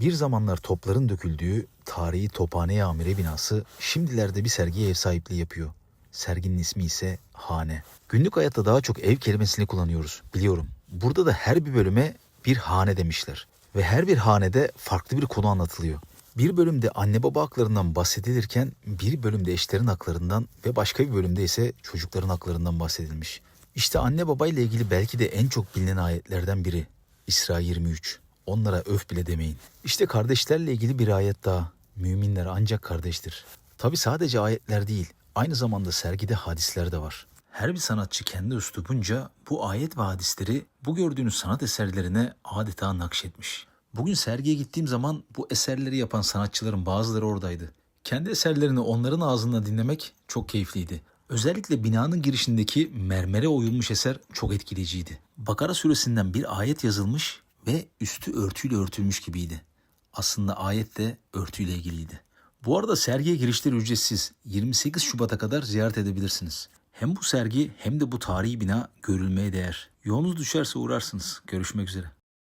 Bir zamanlar topların döküldüğü tarihi Tophane Amire binası şimdilerde bir sergiye ev sahipliği yapıyor. Serginin ismi ise Hane. Günlük hayatta daha çok ev kelimesini kullanıyoruz biliyorum. Burada da her bir bölüme bir hane demişler. Ve her bir hanede farklı bir konu anlatılıyor. Bir bölümde anne baba haklarından bahsedilirken bir bölümde eşlerin haklarından ve başka bir bölümde ise çocukların haklarından bahsedilmiş. İşte anne baba ile ilgili belki de en çok bilinen ayetlerden biri. İsra 23. Onlara öf bile demeyin. İşte kardeşlerle ilgili bir ayet daha. Müminler ancak kardeştir. Tabi sadece ayetler değil, aynı zamanda sergide hadisler de var. Her bir sanatçı kendi üslubunca bu ayet ve hadisleri bu gördüğünüz sanat eserlerine adeta nakşetmiş. Bugün sergiye gittiğim zaman bu eserleri yapan sanatçıların bazıları oradaydı. Kendi eserlerini onların ağzından dinlemek çok keyifliydi. Özellikle binanın girişindeki mermere oyulmuş eser çok etkileyiciydi. Bakara suresinden bir ayet yazılmış ve üstü örtüyle örtülmüş gibiydi. Aslında ayet de örtüyle ilgiliydi. Bu arada sergiye girişler ücretsiz. 28 Şubat'a kadar ziyaret edebilirsiniz. Hem bu sergi hem de bu tarihi bina görülmeye değer. Yolunuz düşerse uğrarsınız. Görüşmek üzere.